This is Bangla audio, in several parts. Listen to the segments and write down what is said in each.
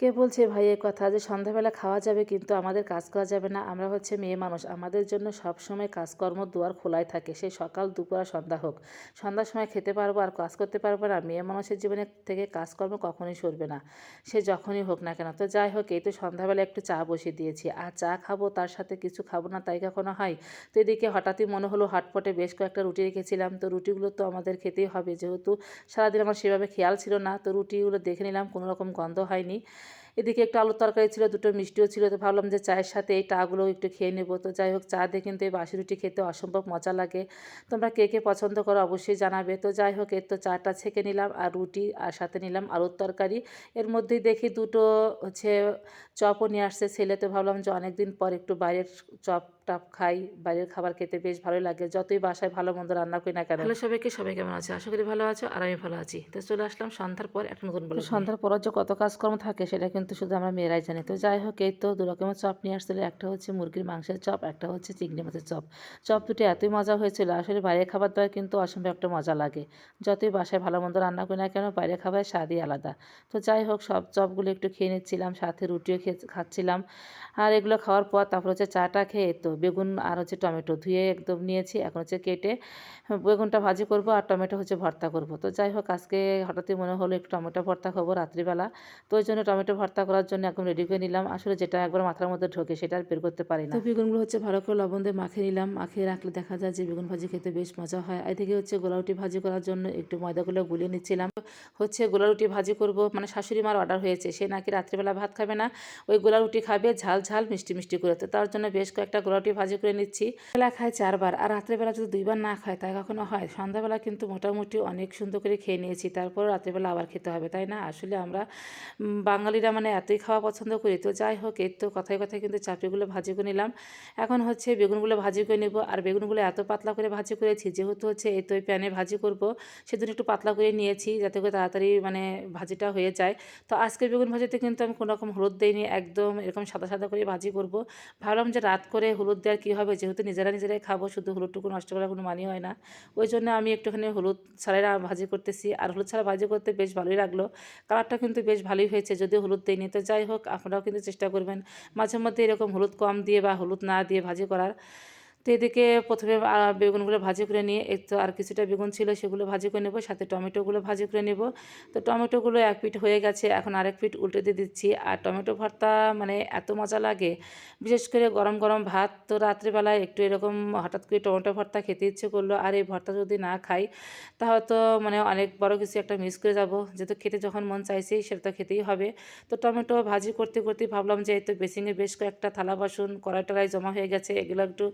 কে বলছে ভাই এ কথা যে সন্ধ্যাবেলা খাওয়া যাবে কিন্তু আমাদের কাজ করা যাবে না। আমরা হচ্ছে মেয়ে মানুষ। আমাদের জন্য সব সময় কাজকর্ম দুয়ার খোলাই থাকে। সেই সকাল, দুপুর আর সন্ধ্যা হোক। সন্ধ্যার সময় খেতে পারব আর কাজ করতে পারব না। মেয়ে মানুষের জীবনে থেকে কাজকর্ম কখনোই সরবে না। সে যখনই হোক না কেন। তো যাই হোক, এই তো সন্ধ্যাবেলা একটু চা বসিয়ে দিয়েছি। আর চা খাব, তার সাথে কিছু খাব না তাই কখনো হয়। তো এদিকে হঠাৎই মনে হলো হটপটে বেশ কয়েকটা রুটি রেখেছিলাম। তো রুটিগুলো তো আমাদের খেতেই হবে। যেহেতু সারাদিন আমার সেভাবে খেয়াল ছিল না। তো রুটিগুলো দেখে নিলাম। কোনো রকম গন্ধ হয়নি। এদিকে একটু আলুর তরকারি ছিল, দুটো মিষ্টিও ছিল, তো ভাবলাম যে চায়ের সাথে এই টাগুলো একটু খেয়ে নেব। তো যাই হোক, চা দিয়ে কিন্তু এই বাসি রুটি খেতে অসম্ভব মজা লাগে। তোমরা কে কে পছন্দ করো অবশ্যই জানাবে। তো যাই হোক, এর তো চাটা ছেঁকে নিলাম আর রুটি আর সাথে নিলাম আলুর তরকারি। এর মধ্যেই দেখি দুটো হচ্ছে চপও নিয়ে আসছে ছেলে, তো ভাবলাম যে অনেকদিন পর একটু বাইরের চপ টপ খাই বাইরের খাবার খেতে বেশ ভালো লাগে। যতই বাসায় ভালো মন্দ রান্না করি না কেন। হ্যালো সবাইকে সবাই কেমন আছে? আশা করি ভালো আছো আর আমি ভালো আছি। তো চলে আসলাম সন্ধ্যার পর একটা নতুন বলে সন্ধ্যার পর যে কত কাজকর্ম থাকে সেটা কিন্তু শুধু আমরা মেয়েরাই জানি। তো যাই হোক এই তো দু রকমের চপ নিয়ে আসছিল একটা হচ্ছে মুরগির মাংসের চপ একটা হচ্ছে চিংড়ি মাছের চপ। চপ দুটো এতই মজা হয়েছিল আসলে বাইরের খাবার দাবার কিন্তু অসম্ভব একটা মজা লাগে। যতই বাসায় ভালো মন্দ রান্না করি না কেন বাইরের খাবারের স্বাদই আলাদা। তো যাই হোক সব চপগুলো একটু খেয়ে নিচ্ছিলাম সাথে রুটিও খেয়ে খাচ্ছিলাম। আর এগুলো খাওয়ার পর তারপর হচ্ছে চাটা খেয়ে তো বেগুন আর হচ্ছে টমেটো ধুয়ে একদম নিয়েছি। এখন হচ্ছে কেটে বেগুনটা ভাজি করব আর টমেটো হচ্ছে ভর্তা করব। তো যাই হোক, আজকে হঠাৎই মনে হলো একটু টমেটো ভর্তা খাব রাত্রিবেলা। তো ওই জন্য টমেটো ভর্তা করার জন্য একদম রেডি করে নিলাম। আসলে যেটা একবার মাথার মধ্যে ঢোকে সেটা আর বের করতে পারি না। তো বেগুনগুলো হচ্ছে ভালো করে লবণ দিয়ে মাখিয়ে নিলাম। মাখিয়ে রাখলে দেখা যায় যে বেগুন ভাজি খেতে বেশ মজা হয়। এদিকে হচ্ছে গোলাউটি ভাজি করার জন্য একটু ময়দাগুলো গুলিয়ে নিচ্ছিলাম। হচ্ছে গোলা রুটি ভাজি করব। মানে শাশুড়ি মার অর্ডার হয়েছে। সে নাকি রাত্রিবেলা ভাত খাবে না। ওই গোলা রুটি খাবে ঝাল ঝাল মিষ্টি মিষ্টি করে। তো তার জন্য বেশ কয়েকটা গোলা রুটি ভাজি করে নিচ্ছি। বেলা খায় চারবার আর রাত্রেবেলা যদি দুইবার না খায়, তাই কখনো হয়? সন্ধ্যাবেলা কিন্তু মোটামুটি অনেক সুন্দর করে খেয়ে নিয়েছি তারপর রাত্রেবেলা আবার খেতে হবে, তাই না? আসলে আমরা বাঙালিরা মানে এতই খাওয়া পছন্দ করি, তো যাই হোক, এর তো কথায় কথায় কিন্তু চাপড়িগুলো ভাজি করে নিলাম। এখন হচ্ছে বেগুনগুলো ভাজি করে নেব, আর বেগুনগুলো এত পাতলা করে ভাজি করেছি, যেহেতু হচ্ছে এই তো প্যানে ভাজি করব সেদিন একটু পাতলা করে নিয়েছি, যাতে করে তাড়াতাড়ি মানে ভাজিটা হয়ে যায়। তো আজকের বেগুন ভাজিতে কিন্তু আমি কোনো রকম হলুদ দিইনি, একদম এরকম সাদা সাদা করে ভাজি করব। ভাবলাম যে রাত করে হলুদ দেওয়ার কী হবে? যেহেতু নিজেরা নিজেরাই খাব, শুধু হলুদটুকু নষ্ট করার কোনো মানি হয় না। ওই জন্য আমি একটুখানি হলুদ ছাড়াই ভাজি করতেছি। আর হলুদ ছাড়া ভাজি করতে বেশ ভালোই লাগল। কালারটা কিন্তু বেশ ভালোই হয়েছে যদি হলুদ দেয়নি তো যাই হোক, আপনারাও কিন্তু চেষ্টা করবেন মাঝে মধ্যে এরকম হলুদ কম দিয়ে বা হলুদ না দিয়ে ভাজি করার। এদিকে প্রথমে বেগুনগুলো ভাজি করে নিয়ে একটু আর কিছুটা বেগুন ছিল সেগুলো ভাজি করে নেব, সাথে টমেটোগুলো ভাজি করে নেব। তো টমেটোগুলো এক পিঠ হয়ে গেছে, এখন আরেক পিঠ উল্টে দিয়ে দিচ্ছি। আর টমেটো ভর্তা মানে এত মজা লাগে, বিশেষ করে গরম গরম ভাত। তো রাত্রিবেলায় একটু এরকম হঠাৎ করে টমেটো ভর্তা খেতে ইচ্ছে করল, আর এই ভর্তা যদি না খাই, তাহলে তো মানে অনেক বড় কিছু একটা মিস করে যাব। যেহেতু খেতে যখন মন চাইছে, সেটা তো খেতেই হবে। তো টমেটো ভাজি করতে করতে ভাবলাম যে এই তো বেসিংয়ে বেশ কয়েকটা থালা বাসন কড়াই টড়াই জমা হয়ে গেছে, এগুলো একটু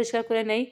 পরিষ্কার করে নেই।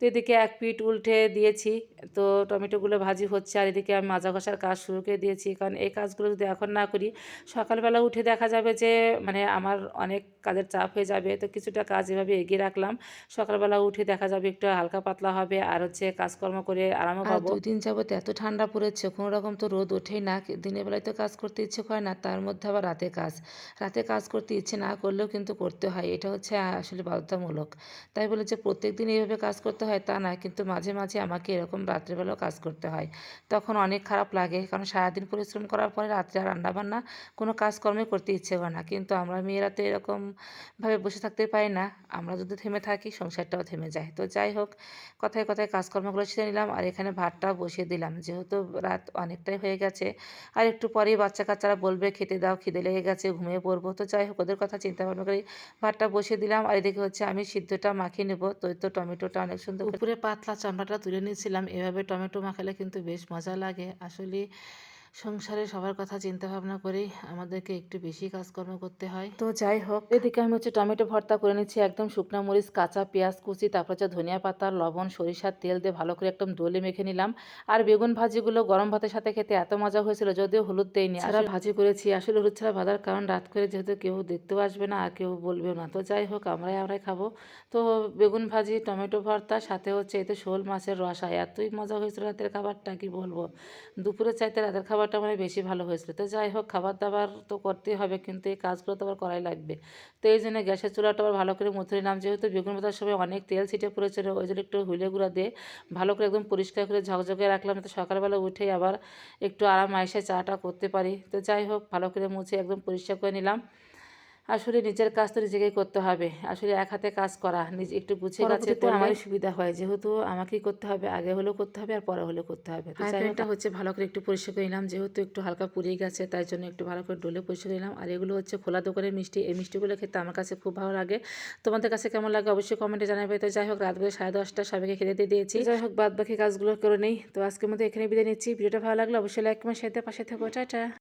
তো এদিকে এক পিঠ উল্টে দিয়েছি তো টমেটোগুলো ভাজি হচ্ছে আর এদিকে আমি মাজা ঘষার কাজ শুরু করে দিয়েছি। কারণ এই কাজগুলো যদি এখন না করি সকালবেলা উঠে দেখা যাবে যে মানে আমার অনেক কাজের চাপ হয়ে যাবে। তো কিছুটা কাজ এভাবে এগিয়ে রাখলাম। সকালবেলা উঠে দেখা যাবে একটু হালকা পাতলা হবে আর হচ্ছে কাজকর্ম করে আরামও পাবো। দুই দিন যাবত এত ঠান্ডা পড়েছে কোনো রকম তো রোদ ওঠেই না। দিনের বেলায় তো কাজ করতে ইচ্ছে করে না তার মধ্যে আবার রাতে কাজ। রাতে কাজ করতে ইচ্ছে না করলেও কিন্তু করতে হয়। এটা হচ্ছে আসলে বাধ্যতামূলক। তাই বলে যে প্রত্যেক দিন এইভাবে কাজ করতে হয় তা না কিন্তু মাঝে মাঝে আমাকে এরকম রাত্রেবেলাও কাজ করতে হয়। তখন অনেক খারাপ লাগে, কারণ সারাদিন পরিশ্রম করার পরে রাত্রে আর রান্নাবান্না কোনো কাজকর্মে করতে ইচ্ছে করে না। কিন্তু আমরা মেয়েরা তো এরকমভাবে বসে থাকতে পারি না। আমরা যদি থেমে থাকি, সংসারটাও থেমে যায়। তো যাই হোক, কথায় কথায় কাজকর্মগুলো সেরে নিলাম আর এখানে ভাতটাও বসিয়ে দিলাম। যেহেতু রাত অনেকটাই হয়ে গেছে, আর একটু পরেই বাচ্চা কাচ্চারা বলবে, খেতে দাও, খিদে লেগে গেছে, ঘুমিয়ে পড়ব। তো যাই হোক, ওদের কথা চিন্তা ভাবনা করি ভাতটা বসিয়ে দিলাম। আর এদিকে হচ্ছে আমি সিদ্ধটা মাখিয়ে নেব। তো তো টমেটোটা অনেক সুন্দর উপরে পাতলা চামড়াটা তুলে নিয়েছিলাম। এভাবে টমেটো মাখালে কিন্তু বেশ মজা লাগে। আসলে সংসারে সবার কথা চিন্তা ভাবনা করেই আমাদেরকে একটু বেশি কাজকর্ম করতে হয়। তো যাই হোক। এদিকে আমি হচ্ছে টমেটো ভর্তা করে নিচ্ছি একদম শুকনো মরিচ কাঁচা পেঁয়াজ কুচি তারপর হচ্ছে ধনিয়া পাতা লবণ সরিষার তেল দিয়ে ভালো করে একদম দোলে মেখে নিলাম। আর বেগুন ভাজিগুলো গরম ভাতের সাথে খেতে এত মজা হয়েছিল যদিও হলুদ দেয়নি। আর ভাজি করেছি আসলে হলুদ ছাড়া ভাজার কারণ রাত করে যেহেতু কেউ দেখতেও আসবে না আর কেউ বলবেও না। তো যাই হোক আমরাই আমরাই খাব। তো বেগুন ভাজি টমেটো ভর্তা সাথে হচ্ছে এতে শোল মাছের রসা এতই মজা হয়েছিল রাতের খাবারটা কি বলব? দুপুরে চাইতে রাতের খাবার খাবারটা মানে বেশি ভালো হয়েছিল। তো যাই হোক, খাবার দাবার তো করতেই হবে, কিন্তু এই কাজগুলো তো আবার করাই লাগবে। তো এই জন্য গ্যাসের চুলাটা আবার ভালো করে মুছে নিলাম। যেহেতু বেগুন ভাতার সময় অনেক তেল ছিটে পড়েছিল, ওই জন্য একটু হুইলে গুঁড়া দিয়ে ভালো করে একদম পরিষ্কার করে ঝকঝকে রাখলাম তো সকালবেলা উঠে আবার একটু আরাম আয়সে চাটা করতে পারি। তো যাই হোক, ভালো করে মুছে একদম পরিষ্কার করে নিলাম। আসলে নিজের কাজ তো নিজেকেই করতে হবে। আসলে এক হাতে কাজ করা নিজে একটু গুছিয়ে গাছে তো আমারই সুবিধা হয় যেহেতু আমাকেই করতে হবে আগে হলেও করতে হবে আর পরে হলেও করতে হবে। এটা হচ্ছে ভালো করে একটু পরিষ্কার করে নিলাম যেহেতু একটু হালকা পুড়িয়ে গেছে তাই জন্য একটু ভালো করে ডলে পরিষ্কার করে নিলাম। আর এগুলো হচ্ছে খোলা দোকানের মিষ্টি এই মিষ্টিগুলো খেতে আমার কাছে খুব ভালো লাগে। তোমাদের কাছে কেমন লাগে অবশ্যই কমেন্টে জানাবে। তো যাই হোক রাত বেলা সাড়ে দশটা সবাইকে খেতে দিয়ে দিয়েছি। যাই হোক বাদ বাকি কাজগুলো করে নেই। তো আজকের মধ্যে এখানে বিদায় নিচ্ছি। ভিডিওটা ভালো লাগলে অবশ্যই লাইক কমেন্ট সাথে পাশে থাকব টাটা।